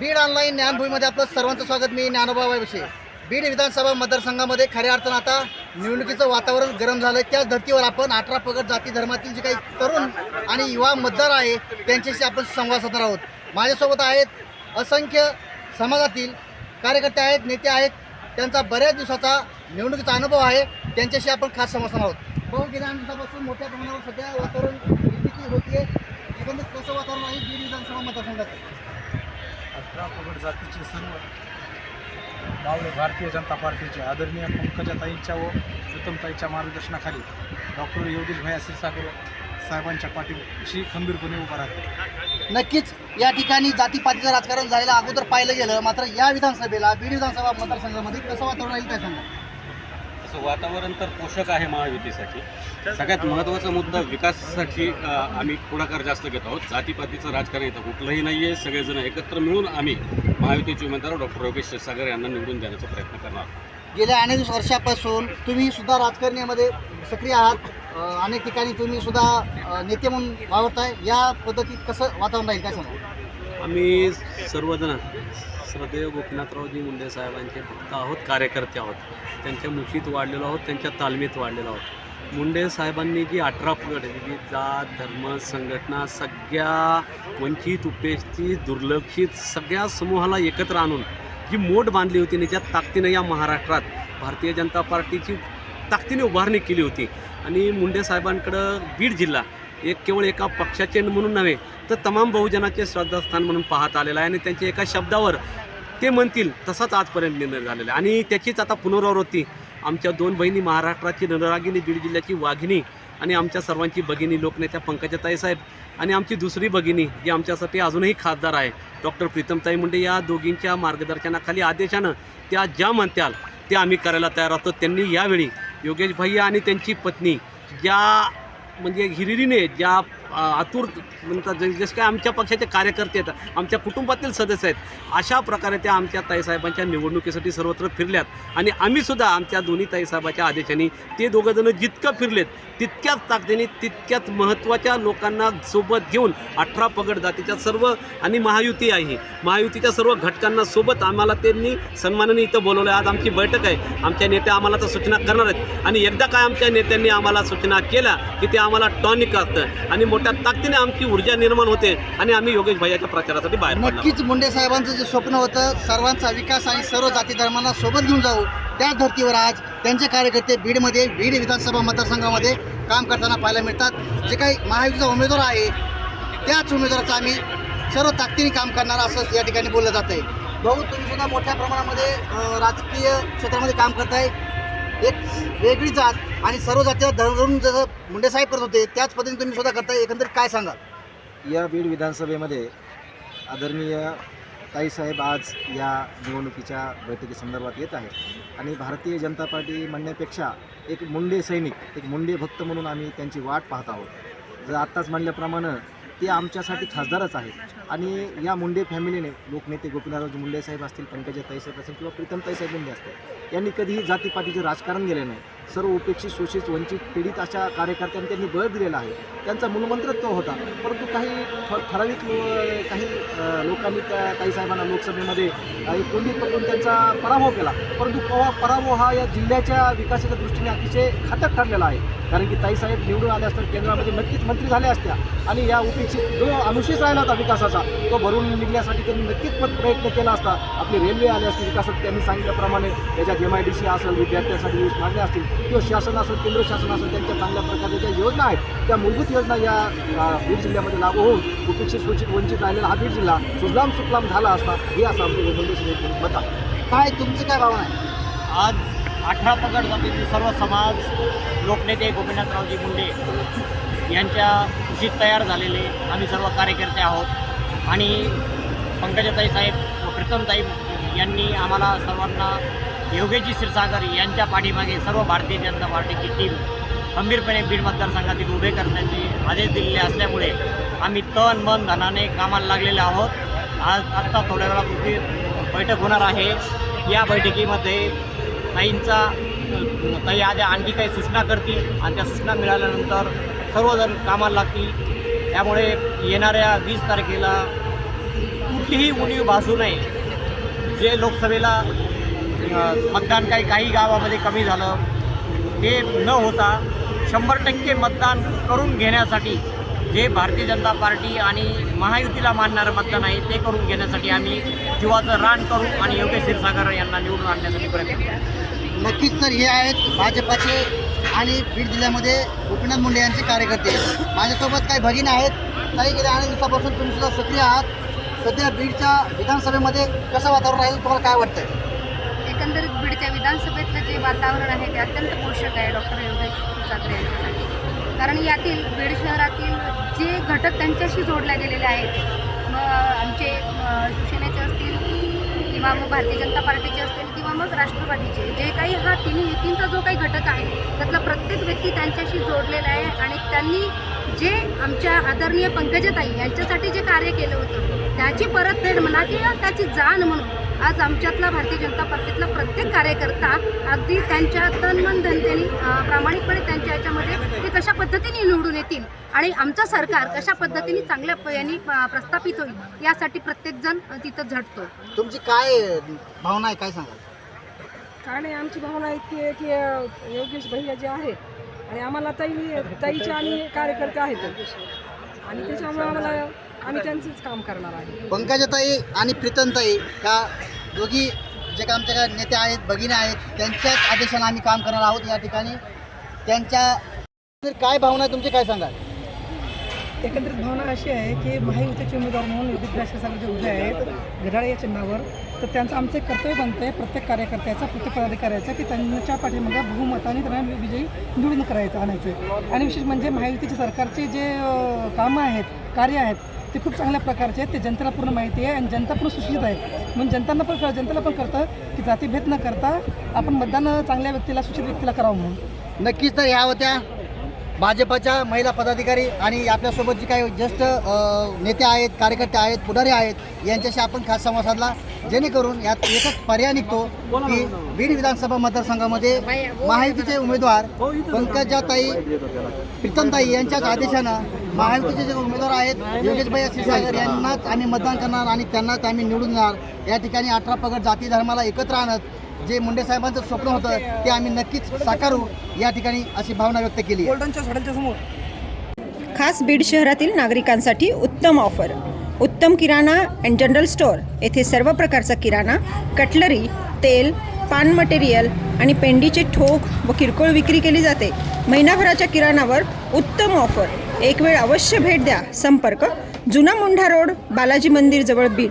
Beed online ज्ञानभूमीमध्ये आपलं सर्वांचं स्वागत. मी ज्ञानोबाबाविषयी. बीड विधानसभा मतदारसंघामध्ये खऱ्या अर्थानं आता निवडणुकीचं वातावरण गरम झालं त्याच धर्तीवर आपण अठरा पगड जाती धर्मातील जे काही तरुण आणि युवा मतदार आहे त्यांच्याशी आपण संवाद साधणार आहोत. माझ्यासोबत आहेत असंख्य समाजातील कार्यकर्ते आहेत नेते आहेत. त्यांचा बऱ्याच दिवसाचा निवडणुकीचा अनुभव आहे. त्यांच्याशी आपण खास संवाद साधणार आहोत. भाऊ गेल्या दिवसापासून मोठ्या प्रमाणावर सध्या वातावरण होते एकंदरीत कसं वातावरण आहे बीड विधानसभा मतदारसंघाचं? पगड जातीचे सर्व मावळे भारतीय जनता पार्टीचे आदरणीय पंकजाताईंच्या व प्रीतमताईंच्या मार्गदर्शनाखाली डॉक्टर योगेश भैया क्षीरसागर साहेबांच्या पाठीशी खंबीरपणे उभा राहते नक्कीच या ठिकाणी जातीपातीचं राजकारण झालेलं अगोदर पाहिलं गेलं मात्र या विधानसभेला बीड विधानसभा मतदारसंघामध्ये कसं वातावरण राहील काय सांगा. तसं वातावरण तर पोषक आहे महायुतीसाठी. सगळ्यात महत्त्वाचा मुद्दा विकासासाठी आम्ही पुढाकार जास्त घेत आहोत. जातीपातीचं राजकारण इथं कुठलंही नाही आहे सगळेजण एकत्र मिळून आम्ही महायुतीचे उमेदवार डॉक्टर योगेश क्षीरसागर यांना निवडून देण्याचा प्रयत्न करणार गेल्या अनेक वर्षापासून तुम्ही सुद्धा राजकारणामध्ये सक्रिय आहात. अनेक ठिकाणी तुम्ही सुद्धा नेते म्हणून वावरताय. या पद्धतीत कसं वातावरण राहील? काय सांगा आम्ही सर्वजण श्रद्धेय गोपीनाथरावजी मुंडे साहेबांचे भक्त आहोत कार्यकर्ते आहोत. त्यांच्या मुशीत वाढलेलो आहोत त्यांच्या तालमीत वाढलेलो आहोत. मुंडे साहेबांनी जी अठरा पगड जी जात धर्म संघटना सगळ्या वंचित उपेक्षित दुर्लक्षित सगळ्या समूहाला एकत्र आणून जी मोठ बांधली होती आणि ज्या ताकदीनं या महाराष्ट्रात भारतीय जनता पार्टीची ताकदीने उभारणी केली होती. आणि मुंडे साहेबांकडं बीड जिल्हा एक केवळ एका पक्षाचे म्हणून नव्हे तर तमाम बहुजनाचे श्रद्धास्थान म्हणून पाहत आलेलं आहे. आणि त्यांच्या एका शब्दावर ते म्हणतील तसाच आजपर्यंत निर्णय झालेला आहे. आणि त्याचीच आता पुनरावृत्ती आमच्या दोन बहिणी महाराष्ट्राची नररागिनी बीड जिल्ह्याची वाघिणी आणि आमच्या सर्वांची भगिनी लोकनेत्या पंकजाताई साहेब आणि आमची दुसरी भगिनी जी आमच्यासाठी अजूनही खासदार आहे डॉक्टर प्रीतमताई मुंडे. या दोघींच्या मार्गदर्शनाखाली आदेशानं त्या ज्या म्हणत्याल ते आम्ही करायला तयार असतो त्यांनी यावेळी योगेश भैया आणि त्यांची पत्नी ज्या म्हणजे हिरिरीने ज्या आतुर म्हणतात जसं काय आमच्या पक्षाचे कार्यकर्ते आहेत आमच्या कुटुंबातील सदस्य आहेत अशा प्रकारे त्या आमच्या ताईसाहेबांच्या निवडणुकीसाठी सर्वत्र फिरल्यात. आणि आम्हीसुद्धा आमच्या दोन्ही ताईसाहेबाच्या आदेशाने ते दोघंजणं जितकं फिरलेत तितक्याच ताकदीने तितक्याच महत्त्वाच्या लोकांना सोबत घेऊन अठरा पगड जातीच्या सर्व आणि महायुती आहे. महायुतीच्या सर्व घटकांना सोबत आम्हाला त्यांनी सन्मानाने इथं बोलवलं आहे आज आमची बैठक आहे. आमच्या नेत्या आम्हाला तर सूचना करणार आहेत. आणि एकदा काय आमच्या नेत्यांनी आम्हाला सूचना केल्या की ते आम्हाला टॉनिक असतं. आणि मोठ्या ताकदीने आमची ऊर्जा निर्माण होते आणि आम्ही योगेश भाईच्या प्रचारासाठी बाहेर नक्कीच मुंडे साहेबांचं जे स्वप्न होतं सर्वांचा विकास आणि सर्व जाती धर्मांना सोबत घेऊन जाऊ त्या धर्तीवर आज त्यांचे कार्यकर्ते बीडमध्ये बीड विधानसभा मतदारसंघामध्ये काम करताना पाहायला मिळतात. जे काही महायुतीचा उमेदवार आहे त्याच उमेदवाराचं आम्ही सर्व ताकदीने काम करणार असं या ठिकाणी बोललं जात आहे भाऊ तुम्ही सुद्धा मोठ्या प्रमाणामध्ये राजकीय क्षेत्रामध्ये काम करताय. एक वेगळी जात आणि सर्व जातीला धरून जसं मुंडे साहेब करत होते त्याच पद्धतीने तुम्ही सुद्धा करता. एकंदरीत काय सांगाल? या बीड विधानसभेमध्ये आदरणीय ताईसाहेब आज या निवडणुकीच्या बैठकीसंदर्भात येत आहेत. आणि भारतीय जनता पार्टी म्हणण्यापेक्षा एक मुंडे सैनिक एक मुंडे भक्त म्हणून आम्ही त्यांची वाट पाहत आहोत. जर आत्ताच म्हणल्याप्रमाणे ते आमच्यासाठी खासदारच आहेत. आणि या मुंडे फॅमिलीने लोकनेते गोपीनाथरावजी मुंडे साहेब असतील पंकजा ताईसाहेब असतील किंवा प्रीतम ताईसाहेब मुंडे असतील यांनी कधीही जातीपातीचं राजकारण केले नाही. सर्व उपेक्षित शोषित वंचित पीडित अशा कार्यकर्त्यांनी त्यांनी बळ दिलेला आहे. त्यांचा मूलमंत्र तो होता. परंतु काही ठराविक काही लोकांनी त्या काही साहेबांना लोकसभेमध्ये कोणी पकडून त्यांचा पराभव केला. परंतु पवा पराभव हा या जिल्ह्याच्या विकासाच्या दृष्टीने अतिशय घातक ठरलेला आहे. कारण की ताईसाहेब निवडून आल्या असतात केंद्रामध्ये नक्कीच मंत्री झाल्या असत्या. आणि या उपेक्षित जो अनुशेष राहिला होता विकासाचा तो भरून निघण्यासाठी त्यांनी नक्कीच प्रयत्न केला असता. आपली रेल्वे आली असती विकासात त्यांनी सांगितल्याप्रमाणे त्याच्यात एम आय डी सी असेल विद्यार्थ्यांसाठी वीज मागण्या असतील किंवा शासन असेल केंद्र शासन असेल त्यांच्या चांगल्या प्रकारच्या ज्या योजना आहेत त्या मूलभूत योजना या बीड जिल्ह्यामध्ये लागू होऊन उपेक्षित सूचित वंचित राहिलेला हा बीड जिल्हा सुजलाम सुफलाम झाला असता हे असं आमचं मुंबई मत आहे काय तुमची काय भावना आहे? आज अठरा पगड जातीतील सर्व समाज लोकनेते गोपीनाथरावजी मुंडे यांच्या खुशीत तयार झालेले आम्ही सर्व कार्यकर्ते आहोत. आणि पंकजाताई साहेब व प्रीतमताई यांनी आम्हाला सर्वांना योगेजी क्षीरसागर यांच्या पाठीमागे सर्व भारतीय जनता पार्टीची टीम खंबीरपणे बीड मतदारसंघातील उभे करण्याचे आदेश दिलेले असल्यामुळे आम्ही तन मन धनाने कामाला लागलेले आहोत. आज आत्ता थोड्या वेळापूर्वी बैठक होणार आहे. या बैठकीमध्ये ताईंचा ताई आज आणखी काही सूचना करतील आणि त्या सूचना मिळाल्यानंतर सर्वजण कामाला लागतील. त्यामुळे येणाऱ्या वीस तारखेला कुठलीही उणीव भासू नये. जे लोकसभेला मतदान काही काही गावामध्ये कमी झालं ते न होता शंभर टक्के मतदान करून घेण्यासाठी जे भारतीय जनता पार्टी आणि महायुतीला मानणारं मतदान आहे ते करून घेण्यासाठी आम्ही जीवाचं रान करू आणि योगेश क्षीरसागर यांना निवडून आणण्यासाठी प्रयत्न करू. नक्कीच तर हे आहेत भाजपाचे आणि बीड जिल्ह्यामध्ये गोपीनाथ मुंडे यांचे कार्यकर्ते. माझ्यासोबत काही भगिनी आहेत. काही गेल्या अनेक दिवसापासून तुम्ही सुद्धा सक्रिय आहात. सध्या बीडच्या विधानसभेमध्ये कसं वातावरण राहील? तुम्हाला काय वाटतंय? एकंदरीत बीडच्या विधानसभेतलं जे वातावरण आहे ते अत्यंत पोषक आहे डॉक्टर योगेश ठाकरे यांच्यासाठी. कारण यातील बीड शहरातील जे घटक त्यांच्याशी जोडले गेलेले आहेत मग आमचे शिवसेनेचे असतील किंवा मग भारतीय जनता पार्टीचे असतील किंवा मग राष्ट्रवादीचे जे काही हा तिन्ही युतींचा जो काही घटक आहे त्यातला प्रत्येक व्यक्ती त्यांच्याशी जोडलेला आहे आणि त्यांनी जे आमच्या आदरणीय पंकजताई यांच्यासाठी जे कार्य केलं होतं त्याची परतफेड म्हणा किंवा त्याची जाण म्हणून आज आमच्यातला भारतीय जनता पार्टीतला प्रत्येक कार्यकर्ता अगदी त्यांच्या तन मन धनतेने प्रामाणिकपणे त्यांच्या याच्यामध्ये ते कशा पद्धतीने निवडून येतील आणि आमचं सरकार कशा पद्धतीने चांगल्या यांनी प्रस्थापित होईल यासाठी प्रत्येकजण तिथं झटतो. तुमची काय भावना आहे? काय सांगाल? काय नाही आमची भावना इतकी आहे की योगेश भैया जे आहेत आणि आम्हाला ताई ताईचे आणि कार्यकर्ते आहेत. आणि त्याच्यामुळे आम्हाला आम्ही त्यांचंच काम करणार आहे. पंकजाताई आणि प्रीतमताई ह्या दोघी जे काय आमच्या नेते आहेत भगिनी आहेत त्यांच्याच आदेशाने आम्ही काम करणार आहोत या ठिकाणी. त्यांच्या काय भावना आहे तुमची काय सांगाल? एकंदरीत भावना अशी आहे की महायुतीचे उमेदवार म्हणून योगेश राष्ट्रसागर जे उभे आहेत घड्याळ या चिन्हावर. तर त्यांचं आमचं एक कर्तव्य बनतं आहे प्रत्येक कार्यकर्त्याचा प्रत्येक पदाधिकाऱ्याचा की त्यांच्या पाठीमागे बहुमताने त्यांना विजयी निवडून करायचं आणायचं आणि विशेष म्हणजे महायुतीचे सरकारचे जे कामं आहेत कार्य आहेत ते खूप चांगल्या प्रकारचे आहेत ते जनतेला पूर्ण माहिती आहे आणि जनता पूर्ण सुशिक्षित आहे. म्हणून जनतांना पण कळ जनतेला पण कळतं की जातीभेद न करता आपण मतदान चांगल्या व्यक्तीला सुशिक्षित व्यक्तीला करावं म्हणून. नक्कीच तर ह्या होत्या. भाजपाच्या महिला पदाधिकारी आणि आपल्यासोबत जे काही ज्येष्ठ नेते आहेत कार्यकर्ते आहेत पुढारी आहेत यांच्याशी आपण खास संवाद साधला. जेणेकरून यात एकच पर्याय निघतो की बीड विधानसभा मतदारसंघामध्ये महायुतीचे उमेदवार पंकजाताई प्रीतमताई यांच्याच आदेशानं महायुतीचे जे उमेदवार आहेत योगेशभाई क्षीरसागर यांनाच आम्ही मतदान करणार आणि त्यांनाच आम्ही निवडून देणार. या ठिकाणी अठरा पगड जाती धर्माला एकत्र आणत जे मुंडे साहेबांचं स्वप्न होतं ते आम्ही नक्कीच साकारू. या ठिकाणी अशी भावना व्यक्त केली खास बीड शहरातील नागरिकांसाठी उत्तम ऑफर. उत्तम किराणा अँड जनरल स्टोअर येथे सर्व प्रकारचा किराणा कटलरी तेल पान मटेरियल आणि पेंडीचे ठोक व किरकोळ विक्री केली जाते. महिनाभराच्या किराणावर उत्तम ऑफर. एक वेळ अवश्य भेट द्या. संपर्क जुना मुंढा रोड बालाजी मंदिर जवळ बीड.